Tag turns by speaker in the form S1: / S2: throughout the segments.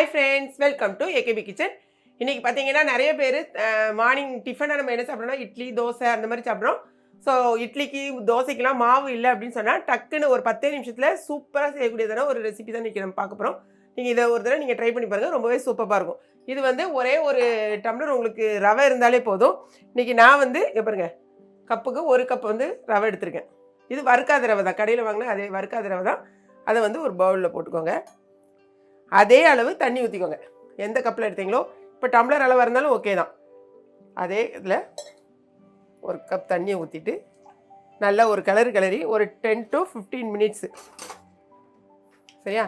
S1: Hi friends welcome to AKP kitchen இன்னைக்கு பார்த்தீங்கன்னா நிறைய பேர் மார்னிங் டிஃபனாக நம்ம என்ன சாப்பிட்றோம்னா இட்லி தோசை அந்த மாதிரி சாப்பிட்றோம். ஸோ இட்லிக்கு தோசைக்கெலாம் மாவு இல்லை அப்படின்னு சொன்னால் டக்குன்னு ஒரு பத்தே நிமிஷத்தில் சூப்பராக செய்யக்கூடியதான ஒரு ரெசிபி தான் இன்றைக்கி நம்ம பார்க்க போகிறோம் நீங்கள் இதை ஒரு தடவை நீங்கள் ட்ரை பண்ணி பாருங்கள் ரொம்பவே சூப்பராக இருக்கும். இது வந்து ஒரே ஒரு டம்ளர் உங்களுக்கு ரவை இருந்தாலே போதும். இன்றைக்கி நான் வந்து இங்க பாருங்க கப்புக்கு ஒரு கப் வந்து ரவை எடுத்திருக்கேன். இது வறுக்காத ரவை தான். கடையில் வாங்கினா அதே வறுக்காத ரவை தான். அதை வந்து ஒரு பவுலில் போட்டுக்கோங்க. அதே அளவு தண்ணி ஊற்றிக்கோங்க எந்த கப்பில் எடுத்தீங்களோ இப்போ டம்ளர் அளவாக இருந்தாலும் ஓகே தான். அதே இதில் ஒரு கப் தண்ணியை ஊற்றிட்டு நல்லா ஒரு கலர் கிளறி ஒரு டென் டு ஃபிஃப்டீன் மினிட்ஸு சரியா?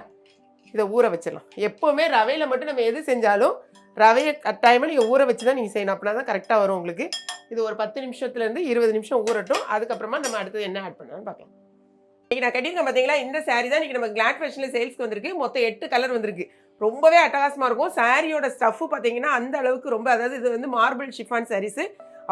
S1: இதை ஊற வச்சிடலாம். எப்போவுமே ரவையில் மட்டும் நம்ம எது செஞ்சாலும் ரவையை கட்டாயமாக நீங்கள் ஊற வச்சு தான் நீங்கள் செய்யணும். அப்படின்னா தான் கரெக்டாக வரும் உங்களுக்கு. இது ஒரு பத்து நிமிஷத்துலேருந்து இருபது நிமிஷம் ஊறட்டும். அதுக்கப்புறமா நம்ம அடுத்தது என்ன ஆட் பண்ணலாம்னு பார்க்கலாம். இன்னைக்கு நான் கட்டியிருக்கேன் பார்த்தீங்களா இந்த saree தான் இன்றைக்கி நம்ம கிளாட் ஃபேஷனில் சேல்ஸ்க்கு வந்திருக்கு. மொத்தம் எட்டு கலர் வந்திருக்கு. ரொம்பவே அட்டகாசமாக இருக்கும். சாரியோட ஸ்டஃப்பு பார்த்தீங்கன்னா அந்த அளவுக்கு ரொம்ப அதாவது இது வந்து மார்பிள் ஷிஃபான் சாரீஸு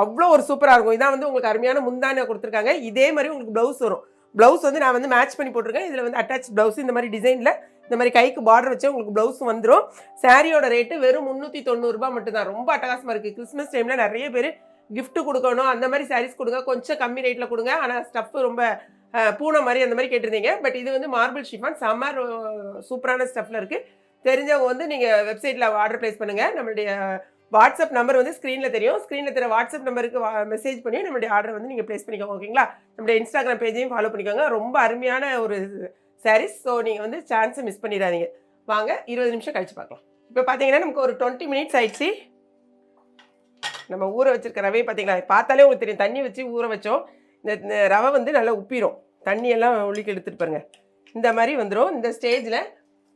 S1: அவ்வளோ ஒரு சூப்பராக இருக்கும். இதான் வந்து உங்களுக்கு அருமையான முந்தானை கொடுத்துருக்காங்க. இதே மாதிரி உங்களுக்கு ப்ளவுஸ் வரும். ப்ளவுஸ் வந்து நான் வந்து மேட்ச் பண்ணி போட்டிருக்கேன். இதில் வந்து அட்டாச் ப்ளவுஸ் இந்த மாதிரி டிசைனில் இந்த மாதிரி கைக்கு பார்டர் வச்சு உங்களுக்கு ப்ளவுஸ் வந்துடும் சாரியோட ரேட்டு வெறும் முந்நூற்றி தொண்ணூறுரூபா மட்டும்தான். ரொம்ப அட்டகாசமாக இருக்குது கிறிஸ்மஸ் டைமில் நிறைய பேர் கிஃப்ட்டு கொடுக்கணும். அந்த மாதிரி சாரீஸ் கொடுங்க. கொஞ்சம் கம்மி ரேட்டில் கொடுங்க. ஆனால் ஸ்டஃப் ரொம்ப பூனை மாதிரி அந்த மாதிரி கேட்டிருந்தீங்க. பட் இது வந்து மார்பிள் ஷிஃபான் செம்ம சூப்பரான ஸ்டஃப்பில் இருக்குது தெரிஞ்சவங்க வந்து நீங்கள் வெப்சைட்டில் ஆர்டர் ப்ளேஸ் பண்ணுங்கள் நம்மளுடைய வாட்ஸ்அப் நம்பர் வந்து ஸ்க்ரீனில் தெரியும். ஸ்க்ரீனில் தெரிய வாட்ஸ்அப் நம்பருக்கு மெசேஜ் பண்ணி நம்மளுடைய ஆர்டர் வந்து நீங்கள் ப்ளேஸ் பண்ணிக்கோங்க ஓகேங்களா நம்மளுடைய இன்ஸ்டாகிராம் பேஜையும் ஃபாலோ பண்ணிக்கோங்க. ரொம்ப அருமையான ஒரு சாரீஸ் ஸோ நீங்கள் வந்து சான்ஸை மிஸ் பண்ணிடாதீங்க. வாங்க இருபது நிமிஷம் கழிச்சு பார்க்கலாம். இப்போ பார்த்தீங்கன்னா நமக்கு ஒரு டுவெண்ட்டி மினிட்ஸ் ஆயிடுச்சு. நம்ம ஊற வச்சிருக்க ரவையை பார்த்தீங்களா பார்த்தாலே உங்களுக்கு தெரியும். தண்ணி வச்சு ஊற வச்சோம். இந்த ரவை வந்து நல்லா உப்பிடும் தண்ணியெல்லாம் ஒழிக்க எடுத்துகிட்டு பாருங்கள் இந்த மாதிரி வந்துடும் இந்த ஸ்டேஜில்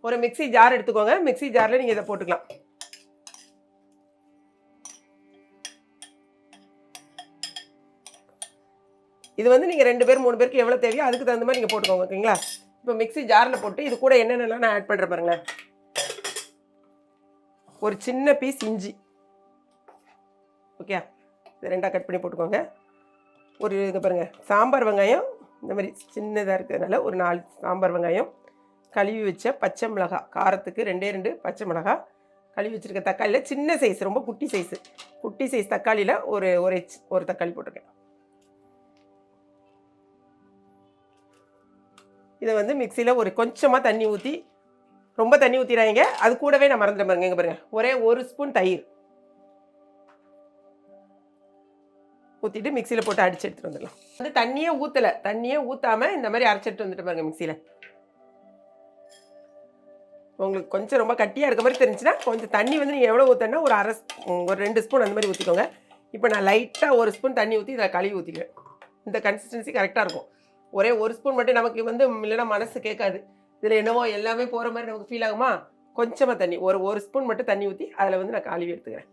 S1: ஒரு மிக்ஸி ஜார் எடுத்துக்கோங்க. மிக்ஸி ஜாரில் நீங்கள் இதை போட்டுக்கலாம். இது வந்து நீங்கள் ரெண்டு பேர் மூணு பேருக்கு எவ்வளோ தேவையோ அதுக்கு தகுந்த மாதிரி நீங்கள் போட்டுக்கோங்க ஓகேங்களா? இப்போ மிக்ஸி ஜாரில் போட்டு இது கூட என்னென்னலாம் நான் ஆட் பண்ணுறேன் பாருங்களேன். ஒரு சின்ன பீஸ் இஞ்சி. ஓகே? இது ரெண்டாக கட் பண்ணி போட்டுக்கோங்க. ஒரு இங்கே பாருங்கள் சாம்பார் வெங்காயம் இந்த மாதிரி சின்னதாக இருக்கிறதுனால ஒரு நாலு சாம்பார் வெங்காயம் கழுவி வச்ச பச்சை மிளகா காரத்துக்கு ரெண்டே ரெண்டு பச்சை மிளகா கழுவி வச்சுருக்க தக்காளியில் சின்ன சைஸ் ரொம்ப குட்டி சைஸு குட்டி சைஸ் தக்காளியில் ஒரு ஒரு ஒரு தக்காளி போட்டிருக்கேன். இதை வந்து மிக்சியில் ஒரு கொஞ்சமாக தண்ணி ஊற்றி ரொம்ப தண்ணி ஊற்றிடாங்க அது கூடவே நான் மறந்துட்டேன் பாருங்க. இங்கே பாருங்கள் ஒரே ஒரு ஸ்பூன் தயிர். ஊற்றிட்டு மிக்சியில் போட்டு அடிச்சு எடுத்துட்டு வந்துடலாம். வந்து தண்ணியே ஊற்றலை தண்ணியே ஊற்றாம இந்த மாதிரி அரைச்சிட்டு வந்துட்டு பாருங்க மிக்சியில். உங்களுக்கு கொஞ்சம் ரொம்ப கட்டியாக இருக்க மாதிரி தெரிஞ்சுன்னா கொஞ்சம் தண்ணி வந்து நீங்கள் எவ்வளோ ஊற்றனா ஒரு அரை ஒரு ரெண்டு ஸ்பூன் அந்த மாதிரி ஊற்றிக்கோங்க இப்போ நான் லைட்டாக ஒரு ஸ்பூன் தண்ணி ஊற்றி இதில் கழுவி ஊற்றிக்குவேன் இந்த கன்சிஸ்டன்சி கரெக்டாக இருக்கும். ஒரே ஒரு ஸ்பூன் மட்டும் நமக்கு வந்து இல்லைன்னா மனசு கேட்காது. இதில் என்னவோ எல்லாமே போகிற மாதிரி நமக்கு ஃபீல் ஆகுமா? கொஞ்சமாக தண்ணி ஒரு ஒரு ஸ்பூன் மட்டும் தண்ணி ஊற்றி அதில் வந்து நான் கழுவி எடுத்துக்கிறேன்.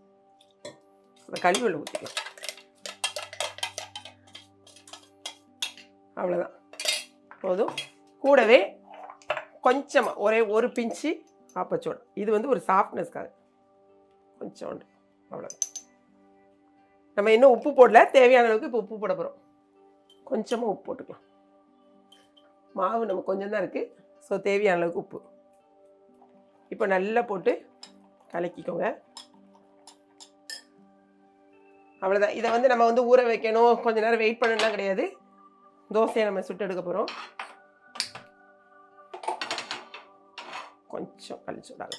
S1: அந்த கழுவியில் ஊற்றிக்கலாம் அவ்வளோதான் போதும். கூடவே கொஞ்சமாக ஒரே ஒரு பிஞ்சு ஆப்பச்சோடு. இது வந்து ஒரு சாஃப்ட்னஸ்க்காக கொஞ்சோண்டு அவ்வளோதான் நம்ம இன்னும் உப்பு போடல. தேவையான அளவுக்கு இப்போ உப்பு போட போகிறோம் கொஞ்சமாக உப்பு போட்டுக்கலாம். மாவு நம்ம கொஞ்சம் தான் இருக்குது ஸோ தேவையான அளவுக்கு உப்பு. இப்போ நல்லா போட்டு கலக்கிக்கோங்க. அவ்வளோதான் இதை வந்து நம்ம வந்து ஊற வைக்கணும். கொஞ்ச நேரம் வெயிட் பண்ணணும்லாம் கிடையாது. தோசையை நம்ம சுட்டு எடுக்க போகிறோம் கொஞ்சம் கழிச்சு விடாங்க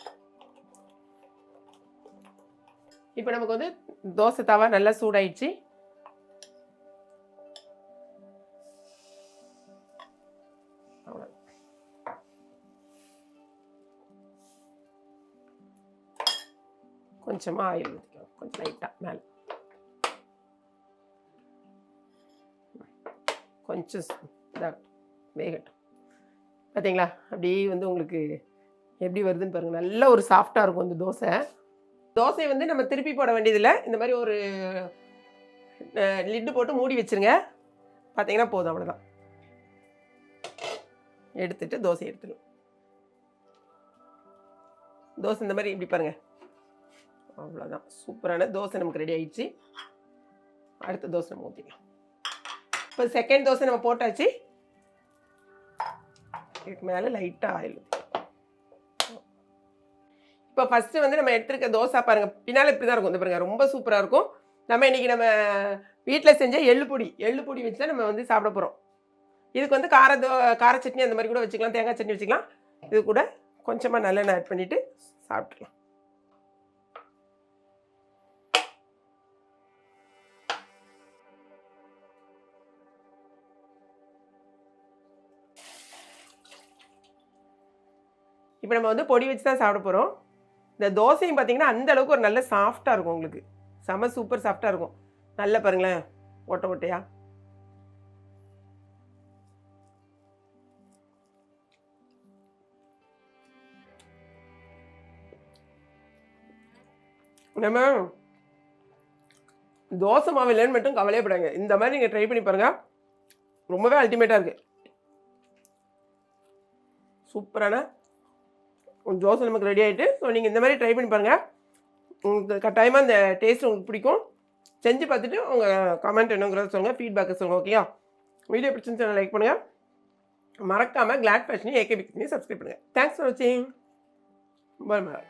S1: இப்போ நமக்கு வந்து தோசை தவா நல்லா சூடாயிடுச்சு. அவ்வளோ கொஞ்சமாக ஆயில் ஊற்றிக்கலாம் கொஞ்சம் லைட்டாக மேலே. கொஞ்சம் இதாகட்டும் வேகட்டும். பார்த்தீங்களா அப்படியே வந்து உங்களுக்கு எப்படி வருதுன்னு பாருங்கள் நல்ல ஒரு சாஃப்டாக இருக்கும் இந்த தோசை. தோசை வந்து நம்ம திருப்பி போட வேண்டியதில்லை. இந்த மாதிரி ஒரு லிட்டு போட்டு மூடி வச்சிருங்க. பார்த்தீங்கன்னா போதும் அவ்வளோதான் எடுத்துட்டு தோசை எடுத்துடும் தோசை இந்த மாதிரி இப்படி பாருங்கள் அவ்வளோதான் சூப்பரான தோசை நமக்கு ரெடி ஆயிடுச்சு. அடுத்த தோசை நம்ம ஊற்றிக்கலாம் இப்போ செகண்ட் தோசை நம்ம போட்டாச்சு. இதுக்கு மேலே லைட்டாக ஆயில் இப்போ ஃபஸ்ட்டு வந்து நம்ம எடுத்துருக்க தோசை பாருங்கள் பின்னால் இப்படி தான் இருக்கும். இந்த பாருங்கள் ரொம்ப சூப்பராக இருக்கும். நம்ம இன்னைக்கு நம்ம வீட்டில் செஞ்ச எள்ளு பொடி எள்ளு பொடி வச்சு தான் நம்ம வந்து சாப்பிட போகிறோம் இதுக்கு வந்து கார தோ கார சட்னி அந்த மாதிரி கூட வச்சுக்கலாம் தேங்காய் சட்னி வச்சுக்கலாம். இது கூட கொஞ்சமாக நல்லெண்ணெய் ஆட் பண்ணிவிட்டு சாப்பிட்டுக்கலாம். இப்போ நம்ம வந்து பொடி வச்சு தான் சாப்பிட போகிறோம் இந்த தோசையும் பார்த்திங்கன்னா அந்த அளவுக்கு ஒரு நல்ல சாஃப்டாக இருக்கும் உங்களுக்கு. செம சூப்பர் சாஃப்டாக இருக்கும். நல்ல பாருங்களேன். ஓட்ட ஓட்டையா? நம்ம தோசை மாவு இல்லைன்னு மட்டும் கவலையப்படாங்க இந்த மாதிரி நீங்கள் ட்ரை பண்ணி பாருங்கள் ரொம்பவே அல்டிமேட்டாக இருக்குது சூப்பரான ஒரு தோசை நமக்கு ரெடி ஆகிட்டு ஸோ நீங்கள் இந்த மாதிரி ட்ரை பண்ணி பாருங்கள் உங்களுக்கு கட்டாயமாக இந்த டேஸ்ட் உங்களுக்கு பிடிக்கும். செஞ்சு பார்த்துட்டு உங்கள் கமெண்ட் என்னங்கிறத சொல்லுங்கள் ஃபீட்பேக்கை சொல்லுங்கள் ஓகேயா வீடியோ பிடிச்சிருந்து லைக் பண்ணுங்கள் மறக்காமல் கிளாட் ஃபேஷனையும் ஏகே பிக்ஸ்னையும் சப்ஸ்கிரைப் பண்ணுங்கள் தேங்க்ஸ் ஃபார் வாட்சிங் பாய் மேடம்